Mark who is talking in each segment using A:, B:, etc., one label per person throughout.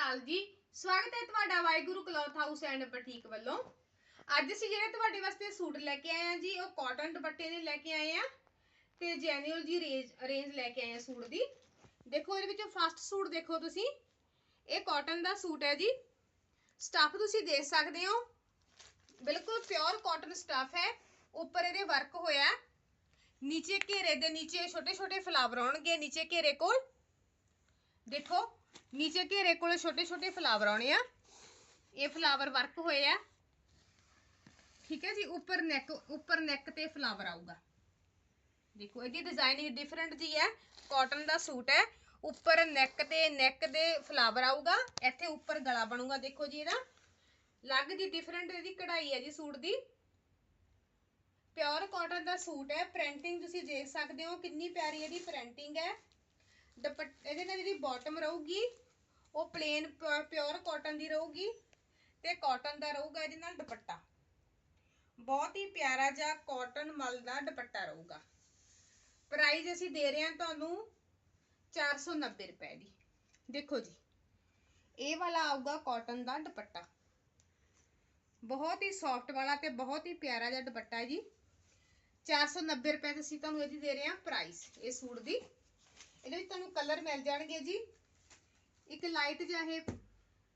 A: ਅਕਾਲ ਜੀ। ਸਵਾਗਤ ਹੈ ਤੁਹਾਡਾ Waheguru cloth house and boutique ਵੱਲੋਂ। ਅੱਜ ਅਸੀਂ ਜਿਹੜੇ ਤੁਹਾਡੇ ਵਾਸਤੇ ਸੂਟ ਲੈ ਕੇ ਆਏ ਆ ਜੀ, ਉਹ ਕਾਟਨ ਦੁਪੱਟੇ ਦੇ ਲੈ ਕੇ ਆਏ ਆ ਤੇ ਜੈਨੂਅਲ ਜੀ ਰੇਂਜ ਲੈ ਕੇ ਆਏ ਆ ਸੂਟ ਦੀ। ਦੇਖੋ, ਇਹਦੇ ਵਿੱਚ ਫਸਟ ਸੂਟ ਦੇਖੋ ਤੁਸੀਂ। ਇਹ ਕਾਟਨ ਦਾ ਸੂਟ ਹੈ ਜੀ। ਸਟੱਫ ਤੁਸੀਂ ਦੇਖ ਸਕਦੇ ਹੋ। ਬਿਲਕੁਲ ਪਿਓਰ ਕਾਟਨ ਸਟੱਫ ਹੈ। ਉੱਪਰ ਇਹਦੇ ਵਰਕ ਹੋਇਆ ਨੀਚੇ ਘੇਰੇ ਦੇ ਨੀਚੇ ਛੋਟੇ ਛੋਟੇ ਫਲਾਵਰ ਆਉਣਗੇ ਨੀਚੇ ਘੇਰੇ ਕੋਲ। ਦੇਖੋ ਨੀਚੇ ਘੇਰੇ ਕੋਲ ਛੋਟੇ ਛੋਟੇ ਫਲਾਵਰ ਆਉਣੇ ਆ। ਇਹ ਫਲਾਵਰ ਵਰਕ ਹੋਏ ਆ। ਠੀਕ ਹੈ ਜੀ, ਉੱਪਰ ਨੈਕ ਉੱਪਰ ਨੈਕ ਤੇ ਫਲਾਵਰ ਆਊਗਾ। ਦੇਖੋ, ਇਹਦੀ ਡਿਜ਼ਾਈਨਿੰਗ ਡਿਫਰੈਂਟ ਜੀ ਹੈ। ਕਾਟਨ ਦਾ ਸੂਟ ਹੈ। ਉੱਪਰ ਨੈਕ ਤੇ ਨੈਕ ਦੇ ਫਲਾਵਰ ਆਊਗਾ। ਇੱਥੇ ਉੱਪਰ ਗਲਾ ਬਣੂਗਾ, ਦੇਖੋ ਜੀ ਇਹਦਾ। ਲੱਗ ਜੀ ਡਿਫਰੈਂਟ ਇਹਦੀ ਕਢਾਈ ਹੈ ਜੀ ਸੂਟ ਦੀ। ਪਿਓਰ ਕਾਟਨ ਦਾ ਸੂਟ ਹੈ। ਪ੍ਰਿੰਟਿੰਗ ਤੁਸੀਂ ਦੇਖ ਸਕਦੇ ਹੋ ਕਿੰਨੀ ਪਿਆਰੀ ਇਹਦੀ ਪ੍ਰਿੰਟਿੰਗ ਹੈ। ਦੁਪੱਟ, ਇਹਦੇ ਨਾਲ ਜਿਹੜੀ ਬਾਟਮ ਰਹੂਗੀ, ਉਹ ਪਲੇਨ ਪਿਓਰ ਕਾਟਨ ਦੀ ਰਹੂਗੀ ਤੇ ਕਾਟਨ ਦਾ ਰਹੂਗਾ ਇਹਦੇ ਨਾਲ ਦੁਪੱਟਾ। ਬਹੁਤ ਹੀ ਪਿਆਰਾ ਜਿਹਾ ਕਾਟਨ ਮਲ ਦਾ ਦੁਪੱਟਾ ਰਹੂਗਾ। ਪ੍ਰਾਈਸ ਅਸੀਂ ਦੇ ਰਹੇ ਹਾਂ ਤੁਹਾਨੂੰ 490 ਰੁਪਏ ਦੀ। ਦੇਖੋ ਜੀ, ਇਹ ਵਾਲਾ ਆਊਗਾ ਕਾਟਨ ਦਾ ਦੁਪੱਟਾ। ਬਹੁਤ ਹੀ ਸੌਫਟ ਵਾਲਾ ਤੇ ਬਹੁਤ ਹੀ ਪਿਆਰਾ ਜਿਹਾ ਦੁਪੱਟਾ ਹੈ ਜੀ। 490 ਰੁਪਏ ਤੇ ਅਸੀਂ ਤੁਹਾਨੂੰ ਇਹਦੀ ਦੇ ਰਹੇ ਹਾਂ ਪ੍ਰਾਈਸ ਇਹ ਸੂਟ ਦੀ। ਇਹਦੇ ਵਿੱਚ ਤੁਹਾਨੂੰ ਕਲਰ ਮਿਲ ਜਾਣਗੇ ਜੀ। ਇੱਕ ਲਾਈਟ ਜਿਹਾ ਇਹ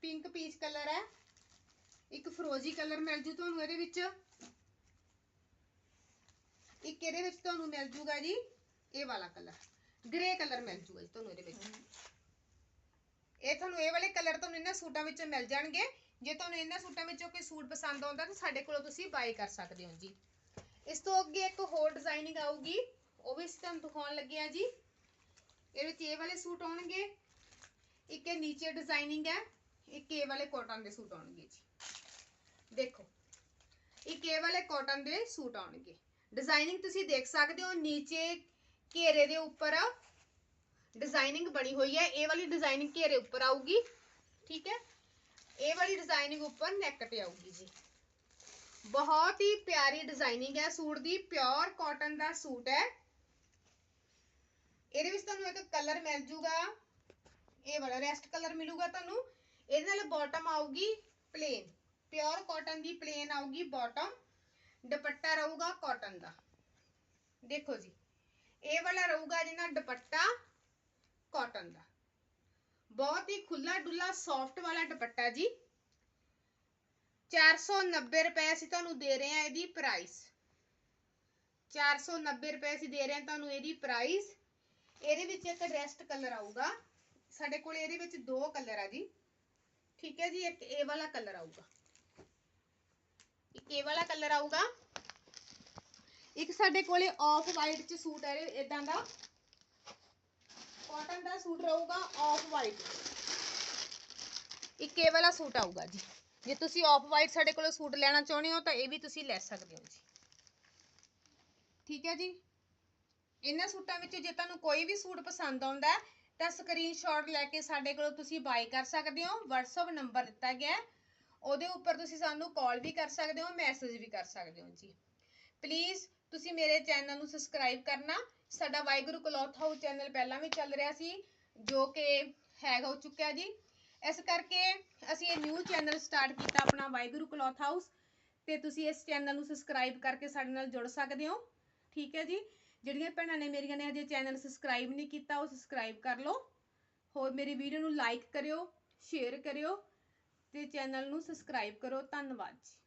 A: ਪਿੰਕ ਪੀਚ ਕਲਰ ਹੈ। ਇੱਕ ਫਰੋਜ਼ੀ ਕਲਰ ਮਿਲ ਜੂ ਤੁਹਾਨੂੰ ਇਹਦੇ ਵਿੱਚ। ਇੱਕ ਇਹਦੇ ਵਿੱਚ ਤੁਹਾਨੂੰ ਮਿਲ ਜੂਗਾ ਜੀ ਇਹ ਵਾਲਾ ਕਲਰ ਗ੍ਰੇ ਕਲਰ ਮਿਲ ਜੂਗਾ ਜੀ ਤੁਹਾਨੂੰ ਇਹਦੇ ਵਿੱਚ। ਇਹ ਤੁਹਾਨੂੰ ਇਹ ਵਾਲੇ ਕਲਰ ਤੁਹਾਨੂੰ ਇਹਨਾਂ ਸੂਟਾਂ ਵਿੱਚੋਂ ਮਿਲ ਜਾਣਗੇ। ਜੇ ਤੁਹਾਨੂੰ ਇਹਨਾਂ ਸੂਟਾਂ ਵਿੱਚੋਂ ਕੋਈ ਸੂਟ ਪਸੰਦ ਆਉਂਦਾ ਤਾਂ ਸਾਡੇ ਕੋਲੋਂ ਤੁਸੀਂ ਬਾਈ ਕਰ ਸਕਦੇ ਹੋ ਜੀ। ਇਸ ਤੋਂ ਅੱਗੇ ਇੱਕ ਹੋਰ ਡਿਜ਼ਾਈਨਿੰਗ ਆਊਗੀ। ਉਹ ਵੀ ਅਸੀਂ ਤੁਹਾਨੂੰ ਦਿਖਾਉਣ ਲੱਗੇ ਆ ਜੀ। ਇਹਦੇ ਵਿੱਚ ਇਹ ਵਾਲੇ ਸੂਟ ਆਉਣਗੇ, ਇੱਕ ਇਹ ਨੀਚੇ ਡਿਜ਼ਾਈਨਿੰਗ ਹੈ, ਇੱਕ ਇਹ ਵਾਲੇ ਕਾਟਨ ਦੇ ਸੂਟ ਆਉਣਗੇ ਜੀ। ਦੇਖੋ, ਇੱਕ ਇਹ ਵਾਲੇ ਕਾਟਨ ਦੇ ਸੂਟ ਆਉਣਗੇ। ਡਿਜ਼ਾਈਨਿੰਗ ਤੁਸੀਂ ਦੇਖ ਸਕਦੇ ਹੋ, ਨੀਚੇ ਘੇਰੇ ਦੇ ਉੱਪਰ ਡਿਜ਼ਾਈਨਿੰਗ ਬਣੀ ਹੋਈ ਹੈ। ਇਹ ਵਾਲੀ ਡਿਜ਼ਾਈਨਿੰਗ ਘੇਰੇ ਉੱਪਰ ਆਊਗੀ, ਠੀਕ ਹੈ? ਇਹ ਵਾਲੀ ਡਿਜ਼ਾਈਨਿੰਗ ਉੱਪਰ ਨੈਕ ਤੇ ਆਊਗੀ ਜੀ। ਬਹੁਤ ਹੀ ਪਿਆਰੀ ਡਿਜ਼ਾਈਨਿੰਗ ਹੈ ਸੂਟ ਦੀ ਪਿਓਰ ਕਾਟਨ ਦਾ ਸੂਟ ਹੈ। ਇਹਦੇ ਵਿੱਚ ਤੁਹਾਨੂੰ ਇੱਕ ਕਲਰ ਮਿਲ ਜੂਗਾ। ਇਹ ਵਾਲਾ ਰੈਸਟ ਕਲਰ ਮਿਲੂਗਾ ਤੁਹਾਨੂੰ। ਇਹਦੇ ਨਾਲ ਬਾਟਮ ਆਊਗੀ ਪਲੇਨ ਪਿਓਰ ਕਾਟਨ ਦੀ ਪਲੇਨ ਆਊਗੀ ਬਾਟਮ ਦੁਪੱਟਾ ਰਹੂਗਾ ਕਾਟਨ ਦਾ। ਦੇਖੋ ਜੀ। ਇਹ ਵਾਲਾ ਰਹੂਗਾ ਜਿਹਨਾਂ ਦੁਪੱਟਾ ਕਾਟਨ ਦਾ। ਬਹੁਤ ਹੀ ਖੁੱਲਾ ਡੁੱਲਾ ਸੌਫਟ ਵਾਲਾ ਦੁਪੱਟਾ ਜੀ। 490 ਰੁਪਏ ਅਸੀਂ ਤੁਹਾਨੂੰ ਦੇ ਰਹੇ ਹਾਂ ਇਹਦੀ ਪ੍ਰਾਈਸ 490 ਰੁਪਏ ਅਸੀਂ ਦੇ ਰਹੇ ਹਾਂ ਤੁਹਾਨੂੰ ਇਹਦੀ ਪ੍ਰਾਈਸ ਇਹਦੇ ਵਿੱਚ ਇੱਕ ਰੈਸਟ ਕਲਰ ਆਊਗਾ। ਸਾਡੇ ਕੋਲ ਇਹਦੇ ਵਿੱਚ ਦੋ ਕਲਰ ਆ ਜੀ। ਠੀਕ ਹੈ ਜੀ, ਇੱਕ ਇਹ ਵਾਲਾ ਕਲਰ ਆਊਗਾ। ਇੱਕ ਇਹ ਵਾਲਾ ਕਲਰ ਆਊਗਾ। ਇੱਕ ਸਾਡੇ ਕੋਲੇ ਆਫ ਵਾਈਟ ਚ ਸੂਟ ਹੈ ਇਦਾਂ ਦਾ। ਕਾਟਨ ਦਾ ਸੂਟ ਰਹੂਗਾ ਆਫ ਵਾਈਟ ਇੱਕ ਇਹ ਵਾਲਾ ਸੂਟ ਆਊਗਾ ਜੀ। ਜੇ ਤੁਸੀਂ ਆਫ ਵਾਈਟ ਸਾਡੇ ਕੋਲੋਂ ਸੂਟ ਲੈਣਾ ਚਾਹੁੰਦੇ ਹੋ ਤਾਂ ਇਹ ਵੀ ਤੁਸੀਂ ਲੈ ਸਕਦੇ ਹੋ ਜੀ। ਠੀਕ ਹੈ ਜੀ? ਇਹਨਾਂ ਸੂਟਾਂ ਵਿੱਚ ਜੇ ਤੁਹਾਨੂੰ ਕੋਈ ਵੀ ਸੂਟ ਪਸੰਦ ਆਉਂਦਾ ਹੈ, ਤਾਂ ਸਕਰੀਨਸ਼ਾਟ ਲੈ ਕੇ ਸਾਡੇ ਕੋਲੋਂ ਤੁਸੀਂ ਬਾਈ ਕਰ ਸਕਦੇ ਹੋ, WhatsApp ਨੰਬਰ ਦਿੱਤਾ ਗਿਆ ਉਹਦੇ ਉੱਪਰ ਤੁਸੀਂ ਸਾਨੂੰ ਕਾਲ ਵੀ ਕਰ ਸਕਦੇ ਹੋ ਮੈਸੇਜ ਵੀ ਕਰ ਸਕਦੇ ਹੋ ਜੀ। ਪਲੀਜ਼ ਤੁਸੀਂ ਮੇਰੇ ਚੈਨਲ ਨੂੰ ਸਬਸਕ੍ਰਾਈਬ ਕਰਨਾ। ਸਾਡਾ ਵਾਹਿਗੁਰੂ ਕਲੌਥ ਹਾਊਸ ਚੈਨਲ ਪਹਿਲਾਂ ਵੀ ਚੱਲ ਰਿਹਾ ਸੀ, ਜੋ ਕਿ ਹੈਗ ਹੋ ਚੁੱਕਿਆ ਜੀ। ਇਸ ਕਰਕੇ ਅਸੀਂ ਇਹ ਨਿਊ ਚੈਨਲ ਸਟਾਰਟ ਕੀਤਾ ਆਪਣਾ ਵਾਹਿਗੁਰੂ ਕਲੌਥ ਹਾਊਸ। ਤੇ ਤੁਸੀਂ ਇਸ ਚੈਨਲ ਨੂੰ ਸਬਸਕ੍ਰਾਈਬ ਕਰਕੇ ਸਾਡੇ ਨਾਲ ਜੁੜ ਸਕਦੇ ਹੋ। ਠੀਕ ਹੈ ਜੀ। ਜਿਹੜੀਆਂ ਭੈਣਾਂ ਨੇ ਮੇਰੀਆਂ ਨੇ ਹਜੇ ਚੈਨਲ ਸਬਸਕ੍ਰਾਈਬ ਨਹੀਂ ਕੀਤਾ, ਉਹ ਸਬਸਕ੍ਰਾਈਬ ਕਰ ਲਓ। ਹੋਰ ਮੇਰੀ ਵੀਡੀਓ ਨੂੰ ਲਾਈਕ ਕਰਿਓ ਸ਼ੇਅਰ ਕਰਿਓ ਤੇ ਚੈਨਲ ਨੂੰ ਸਬਸਕ੍ਰਾਈਬ ਕਰੋ। ਧੰਨਵਾਦ ਜੀ।